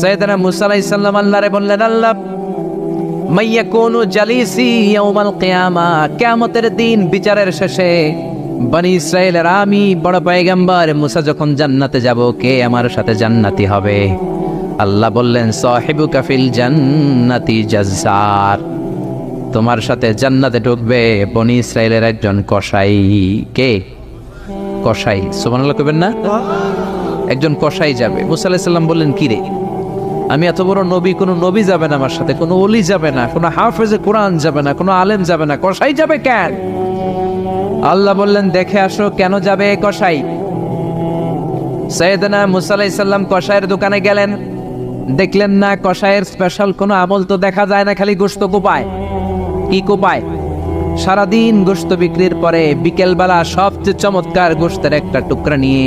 সৈয়দনা মুসা আলাইহিস সালাম আল্লাহরে বললেন, আল্লাহ মাইয়া কোন জালিসি ইয়াউমাল কিয়ামা, কিয়ামতের দিন বিচারের শেষে বনি ইসরায়েলের আমি বড় পয়গম্বর মুসা যখন জান্নাতে যাব, কে আমার সাথে জান্নাতি হবে? আল্লাহ বললেন সাহিবু কাফিল জান্নাতি জাজ্জার, তোমার সাথে জান্নাতে ঢুকবে বনি ইসরায়েলের একজন কসাই। কে? কসাই। সুবহানাল্লাহ কইবেন না? একজন কসাই যাবে। মুসা আলাইহিস সালাম বললেন কি রে আমি এত বড় নবী, কোনো নবী যাবে না আমার সাথে, কোনো অলি যাবে না, কোনো হাফেজে কোরআন যাবে না, কোনো আলেম যাবে না, কসাই যাবে কেন? আল্লাহ বললেন, দেখে আসো কেন যাবে এ কসাই? সৈয়দনা মুসা আলাইহিস কসাইয়ের দোকানে গেলেন। দেখলেন না, কসাইয়ের স্পেশাল কোনো আমল তো দেখা যায় না, খালি গোস্ত কোপায়। কি কোপায়? সারাদিন গোস্ত বিক্রির পরে বিকেলবেলা সবচেয়ে চমৎকার গোস্তের একটা টুকরা নিয়ে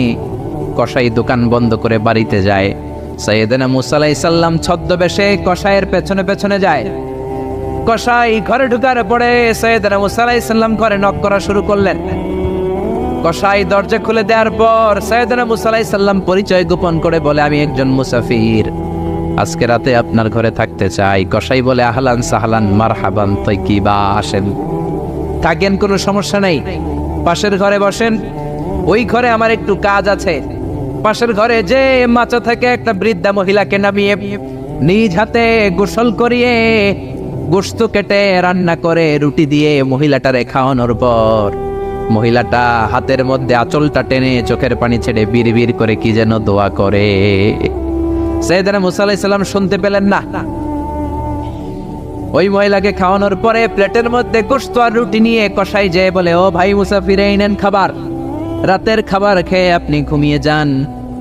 কসাই দোকান বন্ধ করে বাড়িতে যায়। সৈয়দনা মুসা আলাইহিস সাল্লাম ছদ্মবেশে কসাইয়ের পেছনে পেছনে যায়। কসাই ঘরে ঢুকার পরে সৈয়দনা মুসা আলাইহিস সাল্লাম ঘরে নক করা শুরু করলেন। কসাই দরজা খুলে দেওয়ার পর সৈয়দনা মুসা আলাইহিস সাল্লাম পরিচয় গোপন করে বলে, আমি একজন মুসাফির। আজকে রাতে আপনার ঘরে থাকতে চাই। কসাই বলে, আহলান সাহলান, মারহাবান তৈ কি বা আসেন। থাকেন, কোনো সমস্যা নেই। পাশের ঘরে বসেন। ওই ঘরে আমার একটু কাজ আছে। পাশের ঘরে যে মাচা থেকে, একটা বৃদ্ধা মহিলাকে নামিয়ে নিজ হাতে গোসল করিয়ে গোস্ত কেটে রান্না করে রুটি দিয়ে মহিলাটারে খাওয়ানোর পর মহিলাটা হাতের মধ্যে আঁচলটা টেনে চোখের পানি ছেড়ে বীর করে কি যেন দোয়া করে। সৈয়দনা মুসা আলাইহিস সালাম শুনতে পেলেন না। ওই মহিলাকে খাওয়ানোর পরে প্লেটের মধ্যে গোস্ত আর রুটি নিয়ে কষাই যেয়ে বলে, ও ভাই মুসাফির এই নেন খাবার। রাতের খাবার খেয়ে আপনি ঘুমিয়ে যান।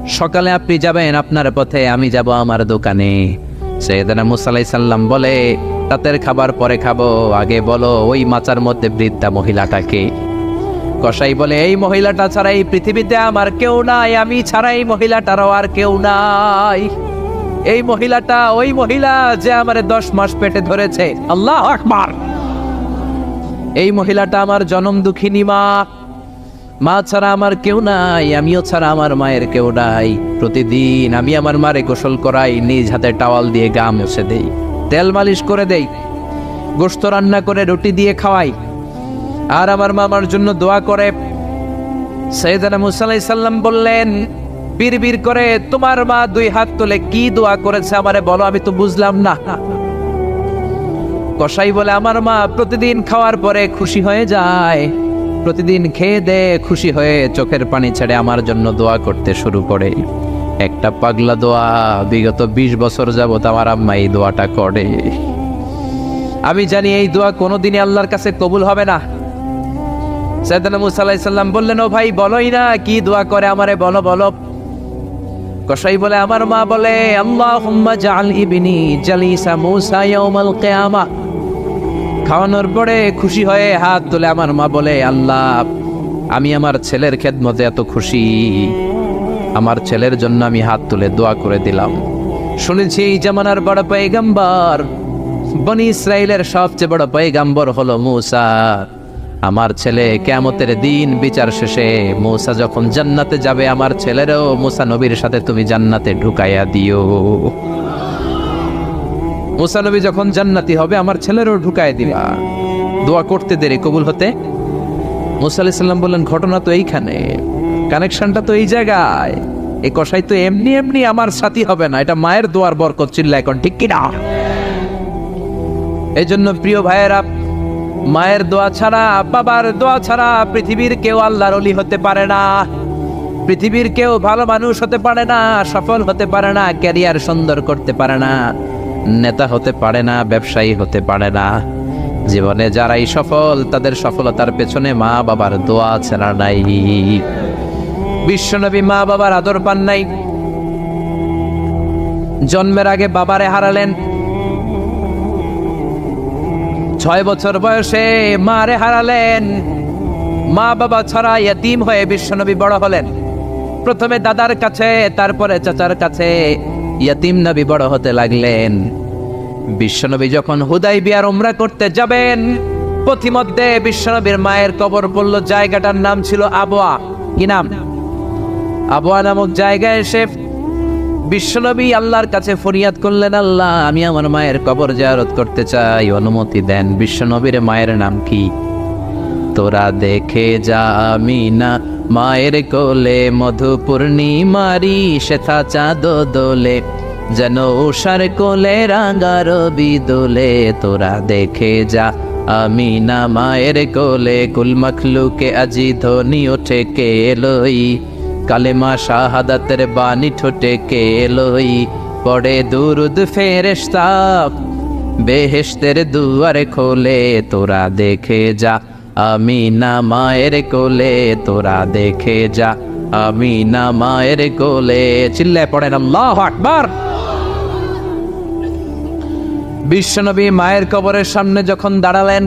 সকালে আপনি যাবেন আপনার পথে, আমি যাব আমার দোকানে। সৈয়দনা মুসা আলাইহিস সাল্লাম বলে, রাতের খাবার পরে খাব। আগে বলো, ওই মাচার মধ্যে বৃদ্ধা মহিলাটাকে। কসাই বলে, এই মহিলাটা ছাড়া এই পৃথিবীতে আমার কেউ নাই, আমি ছাড়া এই মহিলাটারও আর কেউ নাই। এই মহিলাটা, ওই মহিলা যে আমার দশ মাস পেটে ধরেছে, আল্লাহ আকবার। এই মহিলাটা আমার জনম দুঃখিনী মা মা ছাড়া আমার কেউ নাই, আমিও ছাড়া আমার মায়ের কেউ নাই। প্রতিদিন আমি আমার মারে গোসল করাই, নিজ হাতে টাওয়াল দিয়ে গা মুছে দেই। তেল মালিশ করে দেই গোস্ত রান্না করে রুটি দিয়ে খাওয়াই। আর আমার মা আমার জন্য দোয়া করে। সৈয়দানা মুসা আলাইহিস সাল্লাম বললেন বীর করে, তোমার মা দুই হাত তুলে কি দোয়া করেছে আমারে বলো, আমি তো বুঝলাম না। কসাই বলে, আমার মা প্রতিদিন খাওয়ার পরে খুশি হয়ে যায়। প্রতিদিন খেয়ে দে খুশি হয়ে চোখের পানি ছেড়ে আমার জন্য দোয়া করতে শুরু করে। একটা পাগলা দোয়া, বিগত বিশ বছর যাবত আমার আম্মা এই দোয়াটা করে। আমি জানি এই দোয়া কোনোদিনই আল্লাহর কাছে কবুল হবে না। সৈয়দনা মুসা আলাইহিস সাল্লাম বললেন, ও ভাই, বলোই না কি দোয়া করে আমারে, বলো বলো। কসাই বলে, আমার মা বলে, আল্লাহুম্মা জাআল ইবনি জালিসা মুসা ইয়াউমাল কিয়ামা। খাওয়ানোর পরে খুশি হয়ে হাত তুলে আমার মা বলে, আল্লাহ, আমি আমার ছেলের খেদমতে এত খুশি। আমার ছেলের জন্য আমি হাত তুলে দোয়া করে দিলাম। শুনেছি এই জামানার বড় পয়গাম্বর, বনি ইসরায়েলের সবচেয়ে বড় পয়গাম্বর হলো মুসা। আমার ছেলে কেমতের দিন বিচার শেষে মৌসা যখন জান্নাতে যাবে, আমার ছেলেরও মুসা নবীর সাথে তুমি জান্নাতে ঢুকাইয়া দিও। মুসা নবী যখন জান্নাতি হবে, আমার ছেলেরও ঢুকায় দিবা। দোয়া করতে দেরি, কবুল হতে? মুসা আলাইহিস সাল্লাম বললেন, ঘটনা তো এইখানে। কানেকশনটা তো এই জায়গায়। এই কষাই তো এমনি এমনি আমার সাথী হবে না। এটা মায়ের দোয়ার বরকত চিল্লা এখন, ঠিক কিনা? এই জন্য প্রিয় ভাইয়েরা, মায়ের দোয়া ছাড়া, বাবার দোয়া ছাড়া পৃথিবীর কেউ আল্লাহর অলি হতে পারে না। পৃথিবীর কেউ ভালো মানুষ হতে পারে না, সফল হতে পারে না, ক্যারিয়ার সুন্দর করতে পারে না। নেতা হতে পারে না, ব্যবসায়ী হতে পারে না। জীবনে যারাই সফল, তাদের সফলতার পেছনে মা বাবার দোয়া ছাড়া নাই। বিশ্বনবী মা বাবার আদর পান নাই। জন্মের আগে বাবারে হারালেন। ছয় বছর বয়সে মারে হারালেন। মা বাবা ছাড়া ইয়তিম হয়ে বিশ্বনবী বড় হলেন। প্রথমে দাদার কাছে, তারপরে চাচার কাছে। ইয়তিম নবী বড় হতে লাগলেন। বিশ্বনবী যখন হুদাই বিয়ার উমরা করতে যাবেন, পথিমধ্যে বিশ্বনবীর মায়ের কবর পড়ল, জায়গাটার নাম ছিল আবোয়া কি নাম? আবোয়া নামক জায়গায় এসে বিশ্বনবী আল্লাহর কাছে ফরিয়াদ করলেন, আল্লাহ, আমি আমার মায়ের কবর জিয়ারত করতে চাই, অনুমতি দেন। বিশ্বনবীর মায়ের নাম কি? তোরা দেখে যা আমি না মায়ের কোলে মধু পূর্ণিমারি শেথা চাঁদ দোলে, যেন উষার কোলে রাঙা রবি দোলে, তোরা দেখে যা, আমি না মায়ের কোলে কুল মখলুকে আজি ধ্বনি ওঠে কে লই, কালেমা শাহাদাতের বাণী ঠোঁটে কে লই, পড়ে দুরুদ ফেরেশতা, বেহেশতের দুয়ারে খোলে, তোরা দেখে যা আমি না মায়ের কোলে, তোরা দেখে যা। আমি না মায়ের কোলে চিল্লে পড়েন, আল্লাহ আকবার। বিশ্বনবী মায়ের কবরের সামনে যখন দাঁড়ালেন,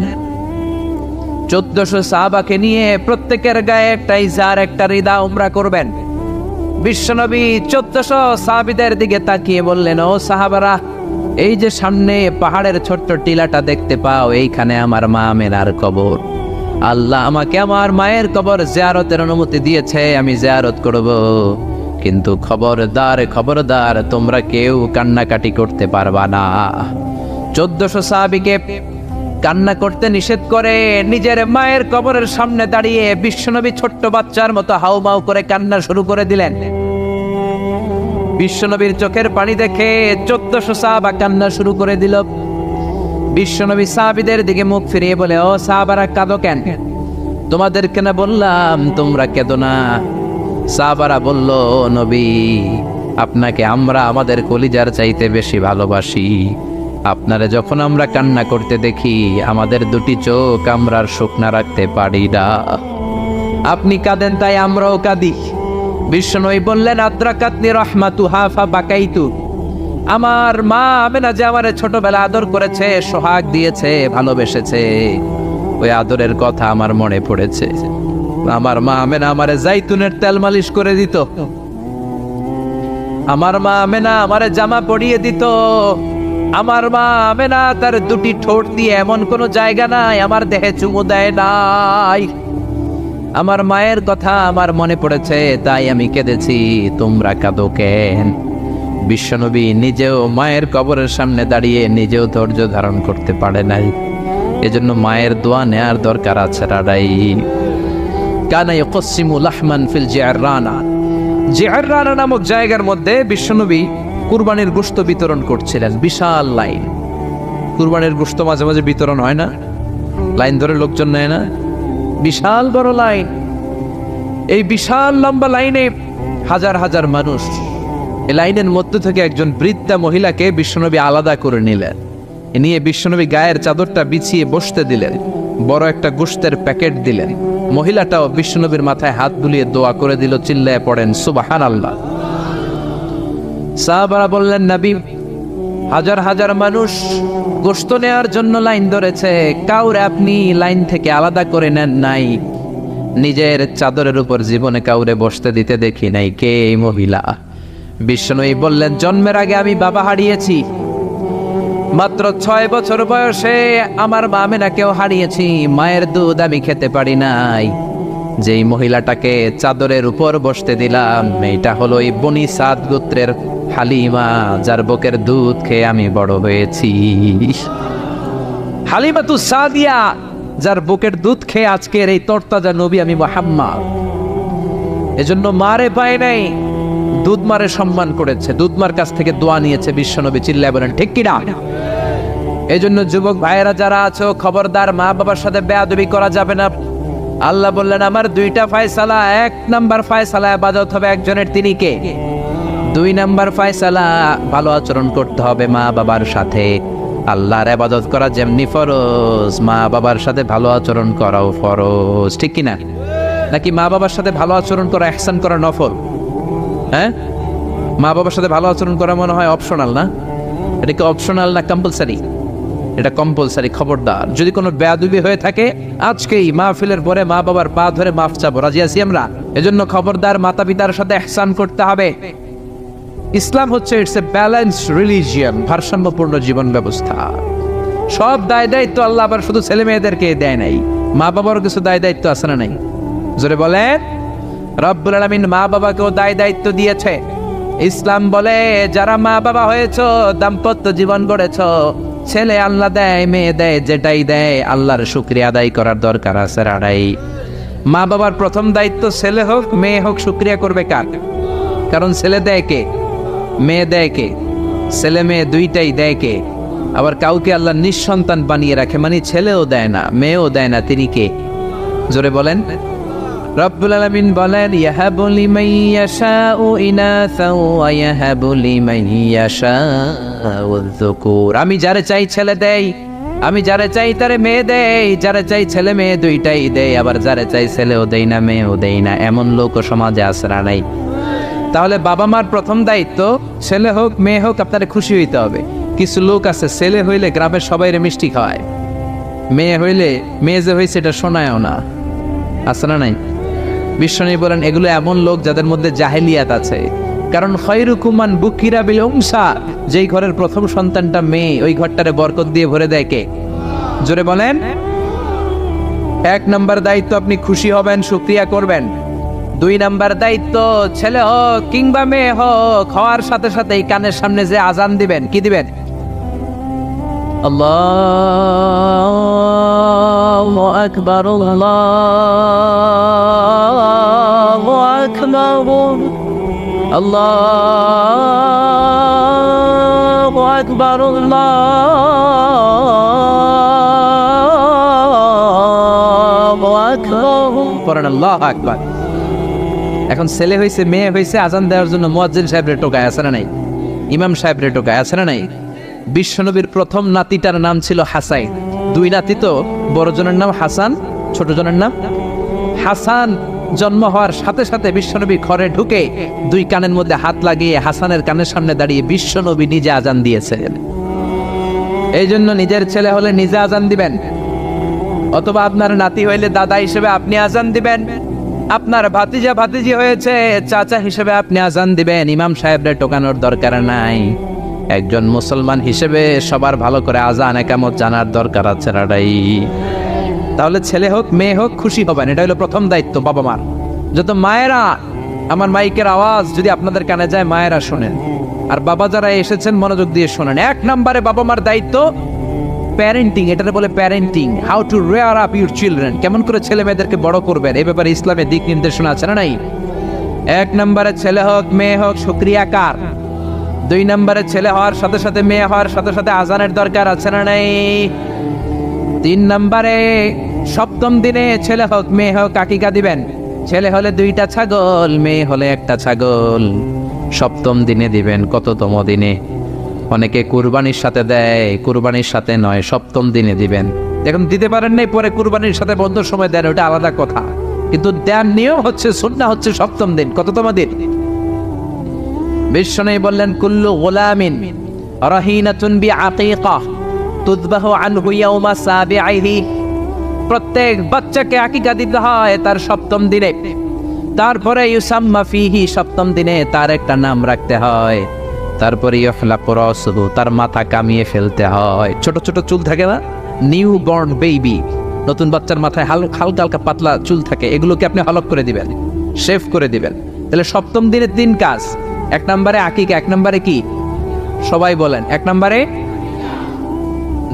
চোদ্দশো সাহাবাকে নিয়ে প্রত্যেকের গায়ে একটা ইজার একটা রিদা উমরা করবেন। বিশ্বনবী চোদ্দশো সাহাবিদের দিকে তাকিয়ে বললেন, ও সাহাবারা, এই যে সামনে পাহাড়ের ছোট্ট টিলাটা দেখতে পাও, এইখানে আমার মা মেনার কবর। আল্লাহ আমাকে আমার মায়ের কবর জিয়ারতের অনুমতি দিয়েছে, আমি জিয়ারত করব। কিন্তু খবরদার খবরদার, তোমরা কেউ কান্নাকাটি করতে পারবা না। চোদ্দশো সাহাবিকে কান্না করতে নিষেধ করে, নিজের মায়ের কবরের সামনে দাঁড়িয়ে বিশ্বনবী ছোট্ট বাচ্চার মতো হাউমাউ করে কান্না শুরু করে দিলেন। বিশ্বনবীর চোখের পানি দেখে চোদ্দশো সাহাবা কান্না শুরু করে দিল। বিশ্বনবী সাহাবিদের দিকে মুখ ফিরিয়ে বলে, ও সাহাবারা, কাঁদো কেন? তোমাদের কেন বললাম, তোমরা কেঁদো না। সাহাবারা বলল নবী, আপনাকে আমরা আমাদের কলিজার চাইতে বেশি ভালোবাসি। আপনারে যখন আমরা কান্না করতে দেখি, আমাদের দুটি চোখ আমরা শুকনা রাখতে পারি না। আপনি কাঁদেন, তাই আমরাও কাঁদি। বিশ্বনবী বললেন আদ্রাকাতনি রহমাতু হাফা বাকাইতু আমার মা আমেনা যে আমার ছোটবেলা আদর করেছে, সোহাগ দিয়েছে, ভালোবেসেছে। ওই আদরের কথা আমার মনে পড়েছে। আমার মা আমেনা আমারে জাইতুনের তেল মালিশ করে দিত। আমার মা আমেনা আমারে জামা পরিয়ে দিত। আমার মা আমেনা তার দুটি ঠোঁট দিয়ে এমন কোনো জায়গা নাই, আমার দেহে চুমু দেয় নাই। আমার মায়ের কথা আমার মনে পড়েছে, তাই আমি কেঁদেছি, তোমরা কাঁদো কেন? বিশ্বনবী নিজেও মায়ের কবরের সামনে দাঁড়িয়ে নিজেও ধৈর্য ধারণ করতে পারে নাই। এজন্য মায়ের দোয়া নেয়ার দরকার আছে রাডাই। কানা ইকসিমু লাহমান ফিল জিআররানা। জিআররানা নামক জায়গার মধ্যে বিশ্বনবী কুরবানির গোস্ত বিতরণ করছিলেন। বিশাল লাইন। কুরবানির গোস্ত মাঝে মাঝে বিতরণ হয় না। লাইন ধরে লোকজন নেয় না। বিশাল বড় লাইন। এই বিশাল লম্বা লাইনে হাজার হাজার মানুষ এই লাইনের মধ্যে থেকে একজন বৃদ্ধা মহিলাকে বিশ্বনবী আলাদা করে নিলেন। এ নিয়ে বিশ্বনবী গায়ের চাদরটা বিছিয়ে বসতে দিলেন, বড় একটা গোস্তের প্যাকেট দিলেন। মহিলাটাও বিশ্বনবীর মাথায় হাত বুলিয়ে দোয়া করে দিল, চিল্লায় পড়েন সুবাহান আল্লাহ সাহাবারা বললেন, নবী, হাজার হাজার মানুষ গোস্ত নেওয়ার জন্য লাইন ধরেছে, কাউরে আপনি লাইন থেকে আলাদা করে নেন নাই। নিজের চাদরের উপর জীবনে কাউরে বসতে দিতে দেখি নাই, কে এই মহিলা? বিষ্ণুই বললেন, জন্মের আগে আমি বাবা হারিয়েছি। মাত্র ছয় বছর বয়সে আমার মামেনাকেও হারিয়েছি। মায়ের দুধ আমি খেতে পারি নাই। যেই মহিলাটাকে চাদরের উপর বসতে দিলাম এটা হলো এই বনি সাদ গোত্রের হালিমা, যার বুকের দুধ খেয়ে আমি বড় হয়েছি। হালিমা তু সাদিয়া, যার বুকের দুধ খেয়ে আজকের এই তরতাজা নবী আমি মোহাম্মদ। এজন্য মারে পায় নাই। দুধ মারে সম্মান করেছে। দুধমার কাছ থেকে দোয়া নিয়েছে বিশ্বনবী, চিল্লায় বলেন, ঠিক কিনা? এই জন্য যুবক ভাইয়েরা যারা আছো, খবরদার মা বাবার সাথে বেয়াদবি করা যাবে না। আল্লাহ বললেন, আমার দুইটা ফায়সালা, এক নাম্বার ফায়সালা আবাদত হবে একজনের, তিনি কে? দুই নাম্বার ফায়সালা, ভালো আচরণ করতে হবে মা বাবার সাথে। আল্লাহর আবাদত করা যেমনি ফরজ, মা বাবার সাথে ভালো আচরণ করাও ফরজ, ঠিক কিনা? নাকি মা বাবার সাথে ভালো আচরণ করা, এহসান করা নফল? হ্যাঁ? মা বাবার সাথে ভালো আচরণ করা মনে হয় অপশনাল না? এটা কি অপশনাল না কম্পালসারি এটা কম্পালসারি খবরদার। যদি কোনো বেয়াদুবি হয়ে থাকে, আজকেই মাহফিলের পরে মা বাবার পা ধরে মাফ চাবো। রাজি আছি আমরা? এজন্য খবরদার মাতা পিতার সাথে এহসান করতে হবে। ইসলাম হচ্ছে ইটস এ ব্যালেন্স রিলিজিয়ান ভারসাম্যপূর্ণ জীবন ব্যবস্থা। সব দায় দায়িত্ব আল্লাহ আবার শুধু ছেলে মেয়েদেরকে দেয় নাই। মা বাবারও কিছু দায় দায়িত্ব আছে না নাই? জোরে বলেন। রব্বুল আলমিন মা বাবাকেও দায় দায়িত্ব দিয়েছে। ইসলাম বলে, যারা মা বাবা হয়েছ, দাম্পত্য জীবন গড়েছ, ছেলে আল্লাহ দেয়, মেয়ে দেয়, যেটাই দেয়, আল্লাহর শুক্রিয়া আদায় করার দরকার আছে রাড়াই মা বাবার প্রথম দায়িত্ব ছেলে হোক, মেয়ে হোক, শুক্রিয়া করবে কার? কারণ ছেলে দেয় কে? মেয়ে দেয় কে? ছেলে মেয়ে দুইটাই দেয় কে? আবার কাউকে আল্লাহ নিঃসন্তান বানিয়ে রাখে মানে ছেলেও দেয় না, মেয়েও দেয় না, তিনি কে? জোরে বলেন। রব্বুল আলামিন বলেন, ইয়াহাবু লিমান ইয়াশাউ ইনাসা ওয়া ইয়াহাবু লিমান ইয়াশাউ যুকুর। আমি যারে চাই ছেলে দেই, আমি যারে চাই তারে মেয়ে দেই, যারে চাই ছেলে মেয়ে দুইটাই দেই, আবার যারে চাই ছেলেও দেই না, মেয়েও দেই না, এমন লোক সমাজে আসরা নাই। তাহলে বাবা মার প্রথম দায়িত্ব, ছেলে হোক, মেয়ে হোক, আপনারা খুশি হইতে হবে। কিছু লোক আছে, ছেলে হইলে গ্রামের সবাই মিষ্টি খাওয়ায়। মেয়ে হইলে, মেয়ে যে হয়েছে এটা শোনায়ও না। না নাই? বিশ্বনী বলেন, এগুলো এমন লোক যাদের মধ্যে জাহেলিয়াত আছে। কারণ খয়রুকুমান বুকিরা বিল উংসা যেই ঘরের প্রথম সন্তানটা মেয়ে, ওই ঘরটারে বরকত দিয়ে ভরে দেয় কে? জোরে বলেন। এক নাম্বার দায়িত্ব আপনি খুশি হবেন শুক্রিয়া করবেন। দুই নাম্বার দায়িত্ব, ছেলে হোক কিংবা মেয়ে হোক, হওয়ার সাথে সাথে এই কানের সামনে যে আজান দিবেন, কি দিবেন? আল্লাহু আকবার আল্লাহু আকবার আল্লাহু আকবার আল্লাহু আকবার পড়েন, আল্লাহু আকবার। এখন ছেলে হয়েছে মেয়ে হয়েছে আজান দেওয়ার জন্য মুয়াজ্জিন সাহেবের টোকায়, আছে না নাই? ইমাম সাহেবের টোকায়, আছে না নাই? বিশ্বনবীর প্রথম নাতিটার নাম ছিল হাসাইন। দুই নাতি তো, বড় জনের নাম হাসান, ছোট জনের নাম হাসান। জন্ম হওয়ার সাথে সাথে বিশ্বনবী ঘরে ঢুকে দুই কানের মধ্যে হাত লাগিয়ে হাসানের কানের সামনে দাঁড়িয়ে বিশ্বনবী নিজে আজান দিয়েছেন। এই জন্য নিজের ছেলে হলে নিজে আজান দিবেন। অথবা আপনার নাতি হইলে দাদা হিসেবে আপনি আজান দিবেন। আপনার ভাতিজা ভাতিজি হয়েছে, চাচা হিসেবে আপনি আজান দিবেন। ইমাম সাহেবরে টোকানোর দরকার নাই। একজন মুসলমান হিসেবে সবার ভালো করে আজান, একামত জানার দরকার আছে রাডাই তাহলে ছেলে হোক, মেয়ে হোক, খুশি হবেন এটা হলো প্রথম দায়িত্ব বাবা মার। যত মায়েরা, আমার মাইকের আওয়াজ যদি আপনাদের কানে যায়, মায়েরা শোনেন। আর বাবা যারা এসেছেন, মনোযোগ দিয়ে শোনেন। এক নম্বরে বাবা মার দায়িত্ব প্যারেন্টিং এটাতে বলে parenting how to rear up your children কেমন করে ছেলে মেয়েদেরকে বড় করবেন, এ ব্যাপারে ইসলামের দিক নির্দেশনা আছে না নাই? এক নম্বরে ছেলে হোক, মেয়ে হোক, শুক্রিয়া কার? দুই নম্বরে ছেলে হওয়ার সাথে সাথে মেয়ে হওয়ার সাথে সাথে আজানের দরকার আছে না নাই? তিন নম্বরে, সপ্তম দিনে ছেলে হোক, মেয়ে হোক আকিকা দিবেন ছেলে হলে দুইটা ছাগল, মেয়ে হলে একটা ছাগল। সপ্তম দিনে দিবেন, কততম দিনে? অনেকে কুরবানির সাথে দেয়, কুরবানির সাথে নয়, সপ্তম দিনে দিবেন। এখন দিতে পারেন নাই, পরে কুরবানির সাথে বন্ধ সময় দেন, ওটা আলাদা কথা। কিন্তু দেন নিয়ম হচ্ছে সুন্না হচ্ছে সপ্তম দিন, কততম দিন? বিশ্বনবী বললেন, কুল্লু গোলামিন রহিনাতুন বি আকিকা তুদবাহু আনহু ইয়াউমা সাবিআইহি। প্রত্যেক বাচ্চাকে আকিকা দিতে হয় তার সপ্তম দিনে। তারপরে ইউসাম্মা ফিহি সপ্তম দিনে তার একটা নাম রাখতে হয়। তারপরে ইয়ফলা পরসহু তার মাথা কামিয়ে ফেলতে হয়। ছোট ছোট চুল থাকে না? New born baby. নতুন বাচ্চার মাথায় হাল- হালকা হালকা পাতলা চুল থাকে। এগুলোকে আপনি হলক করে দিবেন, শেভ করে দিবেন। তাহলে সপ্তম দিনের তিন কাজ। এক নম্বরে আকিকা, এক নম্বরে কি? সবাই বলেন, এক নম্বরে?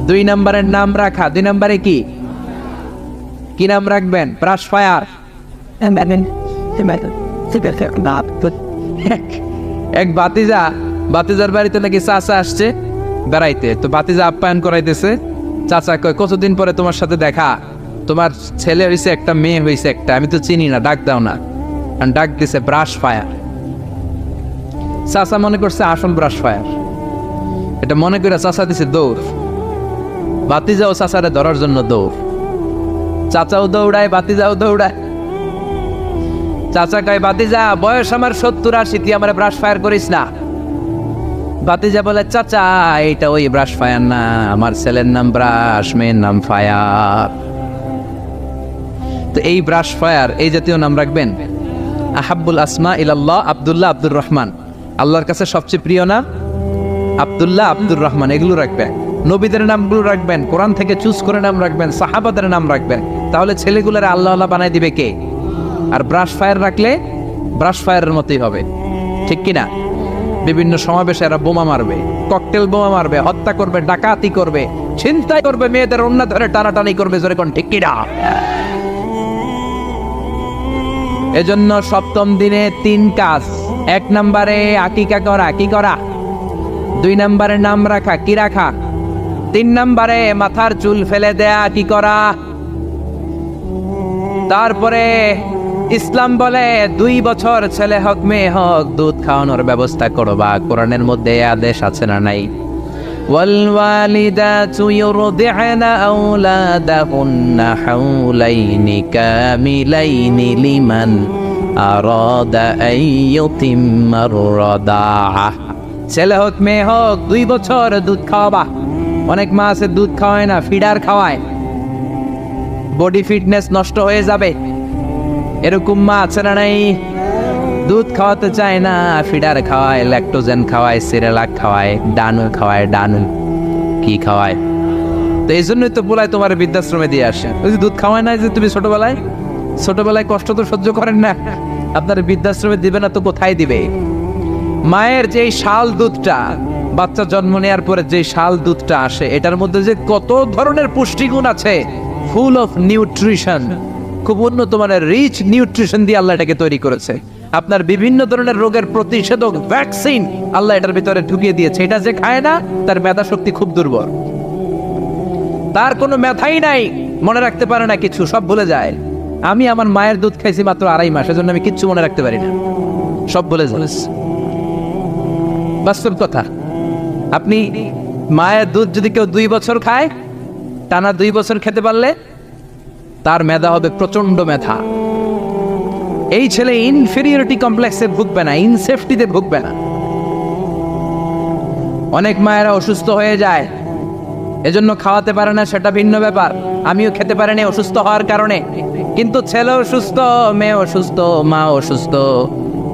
দুই নম্বরের নাম রাখা, দুই নম্বরে কি? কি নাম রাখবেন? Brush fire. এক বাতিজা বাতিজার বাড়িতে নাকি চাচা আসছে? বেড়াইতে। তো বাতিজা আপ্যায়ন করাইতেছে। চাচা কয়, কতদিন পরে তোমার সাথে দেখা? তোমার ছেলে হয়েছে একটা, মেয়ে হয়েছে একটা, আমি তো চিনি না, ডাক দাও না। ডাক দিছে, ব্রাশ ফায়ার। চাচা মনে করছে আসল ব্রাশ ফায়ার এটা মনে করে চাচা দিছে দৌড়। বাতিজাও চাচারে ধরার জন্য দৌড়। চাচাও দৌড়ায় বাতিজাও দৌড়ায়। চাচা কয় বাতিজা বয়স আমার সত্তর আশি, তুই আমার ব্রাশ ফায়ার করিস না। বাতিজা বলে, চাচা, এইটা ওই ব্রাশ ফায়ার না, আমার ছেলের নাম ব্রাশ মেয়ের নাম ফায়ার তো এই ব্রাশ ফায়ার এই জাতীয় নাম রাখবেন। আহাবুল আসমা ইলাল্লাহ আব্দুল্লাহ আব্দুর রহমান। আল্লাহর কাছে সবচেয়ে প্রিয় নাম? আব্দুল্লাহ আব্দুর রহমান, এগুলো রাখবেন। নবীদের নামগুলো রাখবেন, কোরআন থেকে চুজ করে নাম রাখবেন, সাহাবাদের নাম রাখবেন। তাহলে ছেলেগুলোর আল্লাহ আল্লাহ বানাই দিবে কে? আর ব্রাশ ফায়ার রাখলে ব্রাশ ফায়ারের মতোই হবে। ঠিক কি না? বিভিন্ন সমাবেশে এরা বোমা মারবে ককটেল বোমা মারবে, হত্যা করবে, ডাকাতি করবে, ছিনতাই করবে, মেয়েদের অন্য ধরে টানাটানি করবে যেরকম কোন ঠিক কিনা এজন্য সপ্তম দিনে তিন কাজ। এক নম্বরে আকিকা করা, কি করা? দুই নম্বরে নাম রাখা, কি রাখা? তিন নম্বরে মাথার চুল ফেলে দেয়া, কি করা? তারপরে ইসলাম বলে, দুই বছর ছেলে হোক, মেয়ে হোক, দুধ খাওয়ানোর ব্যবস্থা করবা। কোরআনের মধ্যে আদেশ আছে না নাই? والوالدات يرضعن أولادهن حولين كاملين لمن أراد أن يتم الرضاعة ছেলে হোক মেয়ে হোক দুই বছর দুধ খাওয়াবা অনেক মা আছে দুধ খাওয়ায় না ফিডার খাওয়ায় বডি ফিটনেস নষ্ট হয়ে যাবে এরকম মা আছে না নাই দুধ খাওয়াতে চায় না, ফিডার খাওয়ায় ল্যাকটোজেন খাওয়ায়, সিরেলাক খাওয়ায়, ডানু খাওয়ায়, ডানু কি খাওয়ায়। তো এই জন্যই তো বলায় তোমার বৃদ্ধাশ্রমে দিয়ে আসে। ওই দুধ খাওয়ায় না যে তুমি ছোটবেলায়? ছোটবেলায় কষ্ট তো সহ্য করেন না। আপনার বৃদ্ধাশ্রমে দিবে না তো কোথায় দিবে? মায়ের যে শাল দুধটা, বাচ্চা জন্ম নেওয়ার পরে যে শাল দুধটা আসে, এটার মধ্যে যে কত ধরনের পুষ্টিগুণ আছে ফুল অফ নিউট্রিশন খুব উন্নত মানের রিচ নিউট্রিশন দিয়ে আল্লাহ এটাকে তৈরি করেছে। আপনার বিভিন্ন ধরনের রোগের প্রতিষেধক ভ্যাকসিন আল্লাহ এটার ভিতরে ঢুকিয়ে দিয়েছে। এটা যে খায় না, তার মেধা শক্তি খুব দুর্বল। তার কোনো মেধাই নাই, মনে রাখতে পারে না কিছু, সব ভুলে যায়। আমি আমার মায়ের দুধ খাইছি মাত্র আড়াই মাস, এজন্য আমি কিচ্ছু মনে রাখতে পারি না। সব ভুলে যায়। বাস্তব কথা, আপনি মায়ের দুধ যদি কেউ দুই বছর খায়, টানা দুই বছর খেতে পারলে তার মেধা হবে প্রচণ্ড মেধা। এই ছেলে ইনফেরিয়রিটি কমপ্লেক্সে ভুগবে না ইনসেফটিতে ভুগবে না অনেক মায়েরা অসুস্থ হয়ে যায়। এজন্য খাওয়াতে পারে না, সেটা ভিন্ন ব্যাপার। আমিও খেতে পারিনি অসুস্থ হওয়ার কারণে। কিন্তু ছেলে অসুস্থ, মেয়ে অসুস্থ, মা অসুস্থ।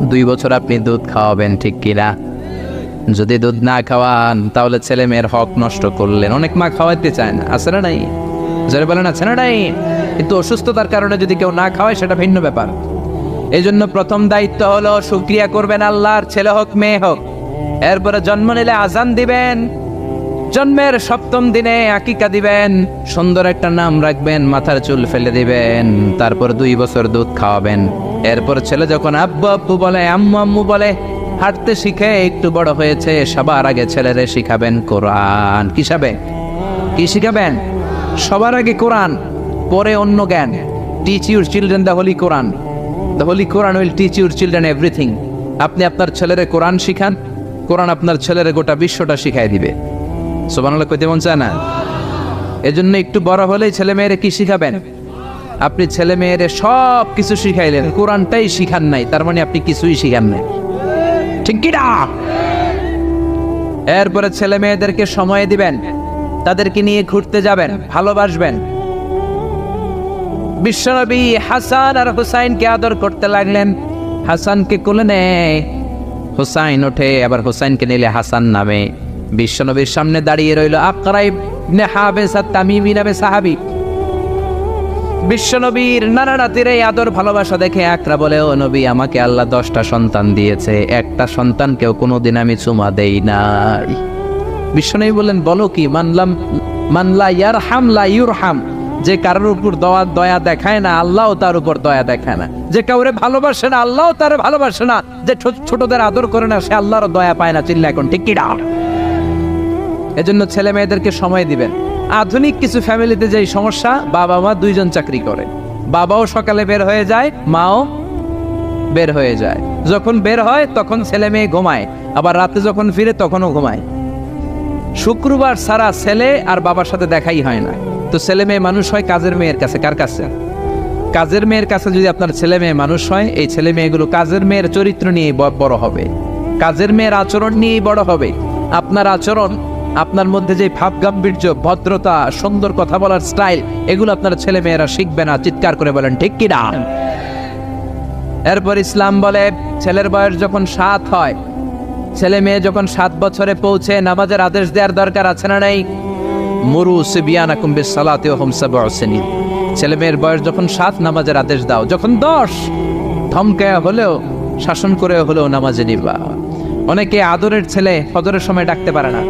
দুই বছর আপনি দুধ খাওয়াবেন, ঠিক কিনা যদি দুধ না খাওয়ান, তাহলে ছেলে মেয়ের হক নষ্ট করলেন। অনেক মা খাওয়াইতে চায় না, আছে না নাই? যারা বলেন, আছে না নাই? কিন্তু অসুস্থতার কারণে যদি কেউ না খাওয়ায়, সেটা ভিন্ন ব্যাপার। এই জন্য প্রথম দায়িত্ব হলো সুক্রিয়া করবেন আল্লাহর, ছেলে হোক, মেয়ে হোক। এরপরে জন্ম নিলে আজান দিবেন। জন্মের সপ্তম দিনে আকিকা দিবেন। সুন্দর একটা নাম রাখবেন, মাথার চুল ফেলে দিবেন। তারপর দুই বছর দুধ খাওয়াবেন। এরপর ছেলে যখন আব্বু আব্বু বলে, আম্মু আম্মু বলে, হাঁটতে শিখে একটু বড় হয়েছে, সবার আগে ছেলেরে শিখাবেন কোরআন। কি শিখাবে? কি শিখাবেন? সবার আগে কোরআন, পরে অন্য জ্ঞান। Teach your children the holy Quran the holy Quran will teach your children everything আপনি আপনার ছেলেরে কোরআন শিখান কোরআন আপনার ছেলেরে গোটা বিশ্বটা শিখাই দিবে। সোবানাল্লাহ কইতে মন চায় না? এজন্য একটু বড় হলেই ছেলে মেয়েরে কি শিখাবেন? আপনি ছেলে মেয়েরে সব কিছু শিখাইলেন কোরআনটাই শিখান নাই, তার মানে আপনি কিছুই শিখান নাই। ঠিক কি না? এরপরে ছেলে মেয়েদেরকে সময় দিবেন, তাদেরকে নিয়ে ঘুরতে যাবেন, ভালোবাসবেন। বিশ্বনবী হাসান আর হুসাইনকে আদর করতে লাগলেন। হাসানকে কোলে নেয়। হুসাইন ওঠে আবার হুসাইনকে নিলে হাসান নামে। বিশ্বনবীর সামনে দাঁড়িয়ে রইল আকরাই ইবনে হাবেস আর নামে সাহাবী। বিশ্বনবীর নানা নাতির এই আদর ভালোবাসা দেখে আকরা বলে, ও নবী, আমাকে আল্লাহ দশটা সন্তান দিয়েছে। একটা সন্তানকেও কোনোদিন আমি চুমা দেই নাই। বিশ্বনবী বললেন, বলো কি মানলাম মানলা ইয়ার হাম লা ইউর হাম যে কারোর উপর দয়া দয়া দেখায় না, আল্লাহও তার উপর দয়া দেখায় না। যে কাউরে ভালোবাসে না, আল্লাহও তার ভালোবাসে না। যে ছোটদের আদর করে না, সে আল্লাহর দয়া পায় না চিল্লা এখন ঠিক কিনা? এজন্য ছেলে মেয়েদেরকে সময় দিবেন। আধুনিক কিছু ফ্যামিলিতে যেই সমস্যা, বাবা মা দুইজন চাকরি করে। বাবাও সকালে বের হয়ে যায়, মাও বের হয়ে যায়। যখন বের হয়, তখন ছেলে মেয়ে ঘুমায়। আবার রাতে যখন ফিরে, তখনও ঘুমায়। শুক্রবার সারা ছেলে আর বাবার সাথে দেখাই হয় না। তো ছেলে মেয়ে মানুষ হয় কাজের মেয়ের কাছে, কার কাছে? কাজের মেয়ের কাছে যদি আপনার ছেলে মেয়ে মানুষ হয়, এই ছেলে মেয়েগুলো কাজের মেয়ের চরিত্র নিয়ে বড় হবে। কাজের মেয়ের আচরণ নিয়েই বড় হবে। আপনার আচরণ, আপনার মধ্যে যে ভাব গাম্ভীর্য, ভদ্রতা, সুন্দর কথা বলার স্টাইল, এগুলো আপনার ছেলে মেয়েরা শিখবে না, চিৎকার করে বলেন, ঠিক কি না? এরপর ইসলাম বলে, ছেলের বয়স যখন সাত হয়, ছেলে মেয়ে যখন সাত বছরে পৌঁছে, নামাজের আদেশ দেওয়ার দরকার আছে না নাই? মুরু সিবিয়ানা কুম্বে সালাতে হোম সাবিন ছেলে মেয়ের বয়স যখন সাত, নামাজের আদেশ দাও। যখন দশ, ধমকায়া হলেও, শাসন করে হলেও নামাজে নিবা। অনেকে আদরের ছেলে ফজরের সময় ডাকতে পারে না।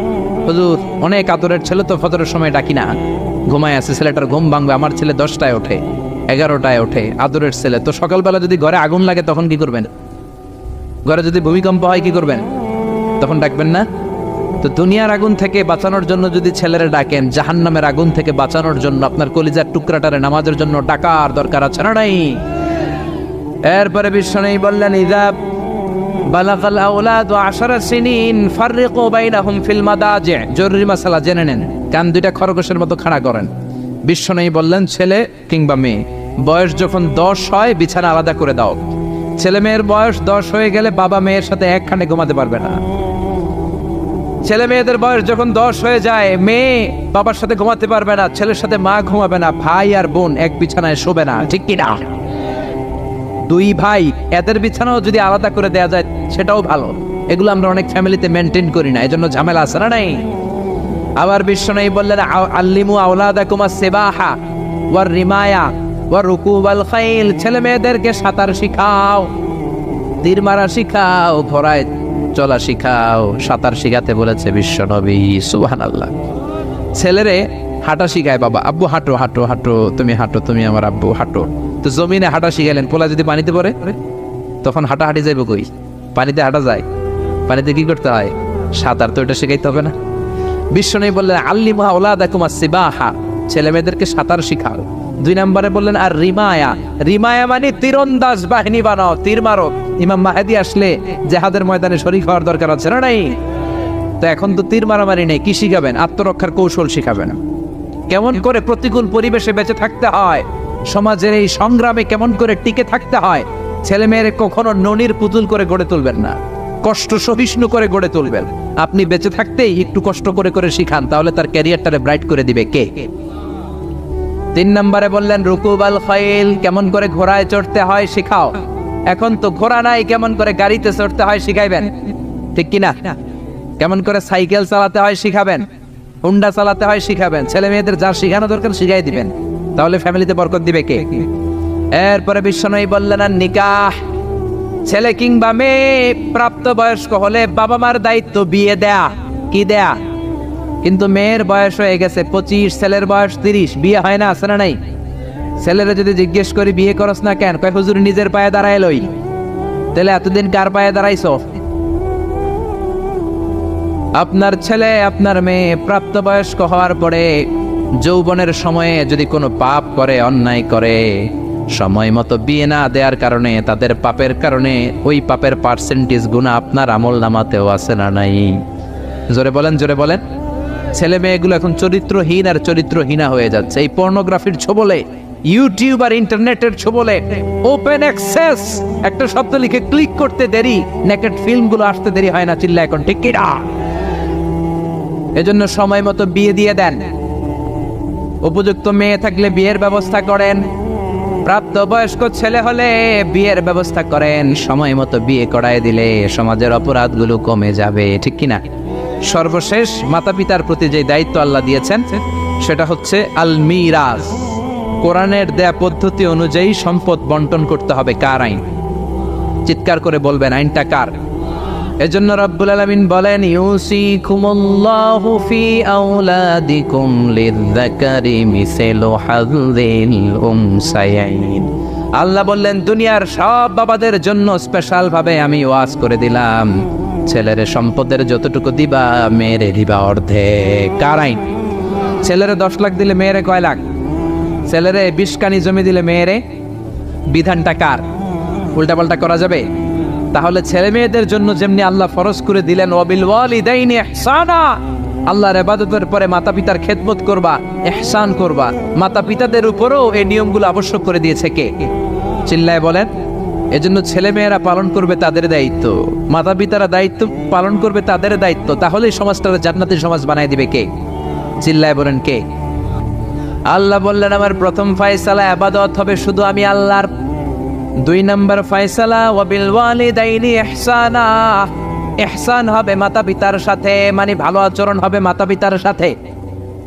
হুজুর, অনেক আদরের ছেলে তো ফজরের সময় ডাকি না। ঘুমায় আছে, ছেলেটার ঘুম ভাঙবে। আমার ছেলে দশটায় ওঠে, এগারোটায় ওঠে, আদরের ছেলে। তো সকালবেলা যদি ঘরে আগুন লাগে তখন কি করবেন? ঘরে যদি ভূমিকম্প হয় কি করবেন? তখন ডাকবেন না? তো দুনিয়ার আগুন থেকে বাঁচানোর জন্য যদি ছেলেরা ডাকেন, জাহান্নামের আগুন থেকে বাঁচানোর জন্য আপনার কলিজার টুকরাটারে নামাজের জন্য ডাকার দরকার আছে না নাই? এরপরে বিশ্ব নেই বললেন ইজাব বালাকাল আওলাদ আশারা সিনিন ফাররিকু বাইনাহুম ফিল মাদাজি। জরুরি মাসালা জেনে নেন, কান দুইটা খরগোশের মতো খাড়া করেন। বিশ্ব নেই বললেন, ছেলে কিংবা মেয়ে, বয়স যখন দশ হয়, বিছানা আলাদা করে দাও। ছেলে মেয়ের বয়স দশ হয়ে গেলে বাবা মেয়ের সাথে একখানে ঘুমাতে পারবে না। ছেলে মেয়েদের বয়স যখন দশ হয়ে যায়, মেয়ে বাবার সাথে ঘুমাতে পারবে না, ছেলের সাথে মা ঘুমাবে না, ভাই আর বোন এক বিছানায় শোবে না, ঠিক কি না দুই ভাই, এদের বিছানাও যদি আলাদা করে দেয়া যায়, সেটাও ভালো। এগুলো আমরা অনেক ফ্যামিলিতে মেনটেন করি না, এজন্য ঝামেলা আছে না নাই? আবার বিশ্ব নেই বললেন আল্লিমু আওলাদা কুমার সেবাহা ওয়ার রিমায়া ওয়ার রুকুব আল খাইল। ছেলে মেয়েদেরকে সাঁতার শিখাও, তীর মারা শিখাও ঘোড়ায় চলা শিখাও, সাঁতার শিখাতে বলেছে বিশ্ব নবী সুবহান আল্লাহ ছেলেরে হাঁটা শিখায় বাবা, আব্বু, হাঁটো হাঁটো হাঁটো, তুমি হাঁটো, তুমি আমার আব্বু, হাঁটো। তো জমিনে হাঁটা শিখাইলেন, পোলা যদি পানিতে পড়ে, তখন হাঁটা হাঁটি যাইব কই? পানিতে হাঁটা যায়। পানিতে কি করতে হয়? সাঁতার তো এটা শিখাইতে হবে না। বিশ্ব নেই বললেন আল্লি মহা ওলা দেখুমা সিবাহা ছেলে মেয়েদেরকে সাঁতার শিখাও। দুই নম্বরে বললেন, আর রিমায়া। রিমায়া মানে তীরন্দাজ বাহিনী বানাও, তীর মারো। ইমাম মাহেদি আসলে জেহাদের ময়দানে শরীক হওয়ার দরকার আছে না নাই? তো এখন তো তীর মারামারি নেই, কি শিখাবেন? আত্মরক্ষার কৌশল শিখাবেন। কেমন করে প্রতিকূল পরিবেশে বেঁচে থাকতে হয়, সমাজের এই সংগ্রামে কেমন করে টিকে থাকতে হয় ছেলে মেয়ের কখনো ননির পুতুল করে গড়ে তুলবেন না, কষ্ট সহিষ্ণু করে গড়ে তুলবেন। আপনি বেঁচে থাকতেই একটু কষ্ট করে করে শিখান, তাহলে তার ক্যারিয়ারটারে ব্রাইট করে দিবে কে? তিন নম্বরে বললেন, রুকুবাল খাইল, কেমন করে ঘোড়ায় চড়তে হয়, শিখাও। এখন তো ঘোড়া নাই, কেমন করে গাড়িতে চড়তে হয় শিখাইবেন? ঠিক কিনা? কেমন করে সাইকেল চালাতে হয় শিখাবেন? হুন্ডা চালাতে হয় শিখাবেন? ছেলে মেয়েদের যা শিখানো দরকার শিখাই দিবেন। তাহলে ফ্যামিলিতে বরকত দিবে কে? এরপরে বিশ্বনয়ী বললেন, আর নিকাহ, ছেলে কিংবা মেয়ে প্রাপ্ত বয়স্ক হলে বাবা মার দায়িত্ব বিয়ে দেয়া। কি দেয়া? কিন্তু মেয়ের বয়স হয়ে গেছে পঁচিশ, ছেলের বয়স তিরিশ, বিয়ে হয় না, আছে না নাই? ছেলেরা যদি জিজ্ঞেস করি, বিয়ে করস না কেন? কয়, হুজুর, নিজের পায়ে দাঁড়ায় লই। তাহলে এতদিন কার পায়ে দাঁড়াইছ? আপনার ছেলে, আপনার মেয়ে প্রাপ্তবয়স্ক হওয়ার পরে যৌবনের সময়ে যদি কোনো পাপ করে, অন্যায় করে, সময় মতো বিয়ে না দেওয়ার কারণে, তাদের পাপের কারণে ওই পাপের পার্সেন্টেজ গুণা আপনার আমল নামাতেও আছে না নাই? জোরে বলেন জোরে বলেন। ছেলে মেয়েগুলো এখন চরিত্রহীন আর চরিত্রহীনা হয়ে যাচ্ছে। এই পর্নোগ্রাফির ছবলে ইউটিউব আর ইন্টারনেটের ছবলে ওপেন অ্যাক্সেস একটা শব্দ লিখে ক্লিক করতে দেরি নেকেট ফিল্মগুলো আসতে দেরি হয় না চিল্লা এখন, ঠিক কিনা? এজন্য সময় মতো বিয়ে দিয়ে দেন। উপযুক্ত মেয়ে থাকলে বিয়ের ব্যবস্থা করেন। প্রাপ্ত বয়স্ক ছেলে হলে বিয়ের ব্যবস্থা করেন। সময় মতো বিয়ে করায় দিলে সমাজের অপরাধগুলো কমে যাবে, ঠিক কিনা? সর্বশেষ মাতা পিতার প্রতি যে দায়িত্ব আল্লাহ দিয়েছেন, সেটা হচ্ছে আল মিরাজ কোরআনের দেয়া পদ্ধতি অনুযায়ী সম্পদ বন্টন করতে হবে। কার আইন? চিৎকার করে বলবেন, আইনটা কার? এজন্য রব্বুল আলামিন বলেন, ইউসিকুমুল্লাহু ফি আওলাদিকুম লিযযাকারি মিসলু হাযিল উনসায়াইন আল্লাহ বললেন, দুনিয়ার সব বাবাদের জন্য স্পেশাল ভাবে আমি ওয়াজ করে দিলাম। ছেলের সম্পদের যতটুকু দিবা, মেয়েরে দিবা অর্ধেক। কার আইন? ছেলেরে দশ লাখ দিলে মেয়েরে কয় লাখ? ছেলেরে বিশ কানি জমি দিলে মেয়েরে? বিধানটা কার? উল্টাপাল্টা করা যাবে? তাহলে ছেলে মেয়েদের জন্য যেমনি আল্লাহ ফরজ করে দিলেন, ওয়াবিল ওয়ালিদাইনি ইহসানা। আল্লাহর ইবাদতের পরে মাতা পিতার খেদমত করবা, ইহসান করবা। মাতা পিতাদের উপরও এই নিয়মগুলো আবশ্যক করে দিয়েছে কে? চিল্লায় বলেন, এজন্য ছেলে মেয়েরা পালন করবে তাদের দায়িত্ব। মাতা পিতারা দায়িত্ব পালন করবে তাদের দায়িত্ব। তাহলে সমাজটা জান্নাতি সমাজ বানায় দিবে কে? চিল্লায় বলেন কে? আল্লাহ বললেন, আমার প্রথম ফায়সালা আবাদত হবে শুধু আমি আল্লাহর। দুই নম্বর ফয়সালা, ওয়াবিল ওয়ালিদাইনি ইহসানা। ইহসান হবে মাতা পিতার সাথে মানে ভালো আচরণ হবে মাতা পিতার সাথে।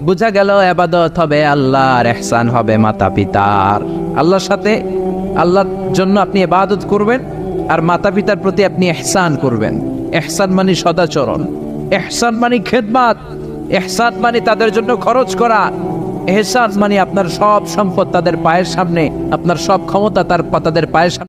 বুঝা গেল, আবাদত হবে আল্লাহর, ইহসান হবে মাতা পিতার। আল্লাহর সাথে, আল্লাহর জন্য আপনি ইবাদত করবেন, আর মাতা পিতার প্রতি আপনি এহসান করবেন। এহসান মানে সদাচরণ। এহসান মানে খেদমাত। এহসান মানে তাদের জন্য খরচ করা। এহসান মানে আপনার সব সম্পদ তাদের পায়ের সামনে, আপনার সব ক্ষমতা তার তাদের পায়ের সামনে।